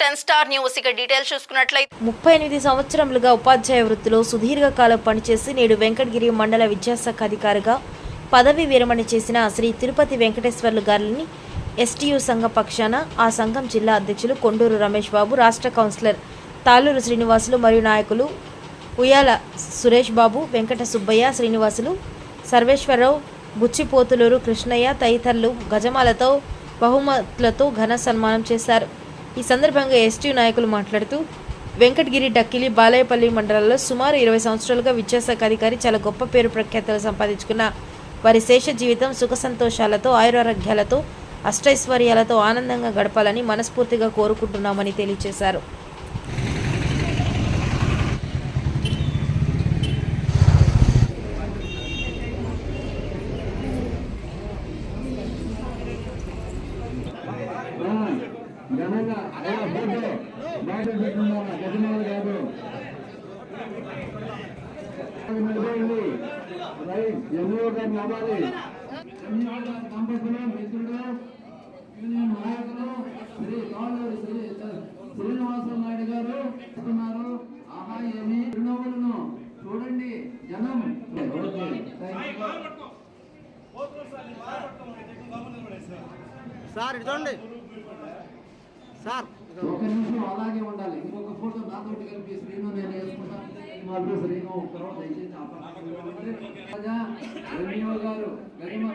Ten star news. ఇక details చూసుకున్నట్లయితే ముప్పై ఎనిమిది సంవత్సరములుగా ఉపాధ్యాయ వృత్తిలో సుదీర్ఘకాలం పనిచేసి నేడు వెంకటగిరి మండల విద్యాశాఖ అధికారిగా పదవి విరమణ చేసిన శ్రీ తిరుపతి వెంకటేశ్వర్లు గారిని ఎస్టీయు సంఘ పక్షాన ఆ సంఘం జిల్లా అధ్యక్షులు కొండూరు రమేష్ బాబు రాష్ట్ర కౌన్సిలర్ తాలూరు శ్రీనివాసులు మరియు నాయకులు ఉయ్యాల సురేష్ బాబు వెంకట సుబ్బయ్య శ్రీనివాసులు సర్వేశ్వరరావు బుచ్చిపోతులూరు కృష్ణయ్య తదితరులు గజమాలతో బహుమతులతో ఘన సన్మానం చేశారు. ఈ సందర్భంగా ఎస్టీ నాయకులు మాట్లాడుతూ వెంకటగిరి డక్కిలి బాలాయపల్లి మండలాల్లో సుమారు ఇరవై సంవత్సరాలుగా విద్యాశాఖ అధికారి చాలా గొప్ప పేరు ప్రఖ్యాతలు సంపాదించుకున్న వారి శేష జీవితం సుఖ సంతోషాలతో ఆయురారోగ్యాలతో అష్టైశ్వర్యాలతో ఆనందంగా గడపాలని మనస్ఫూర్తిగా కోరుకుంటున్నామని తెలియజేశారు. ఘనంగా ఆయన ఫోటో బయట పెట్టుకున్నాం గజమాలు కాదు. నిలబడింది ఎన్నో గారు నవ్వాలి పంపిస్తున్నాం మిత్రుడు యూనియన్ నాయకులు శ్రీ కాళ్ళూరి శ్రీ శ్రీనివాస నాయుడు గారు చెప్తున్నారు ఆహా ఏమి చిరునవ్వులను చూడండి జనం సార్ చూడండి. సార్. ఒక నిమిషం అలాగే ఉండాలి. ఇంకొక ఫోటో నాతోటి కలిపి శ్రీను నేను వేసుకుంటాను శ్రీను తర్వాత దయచేసి గారు గజమా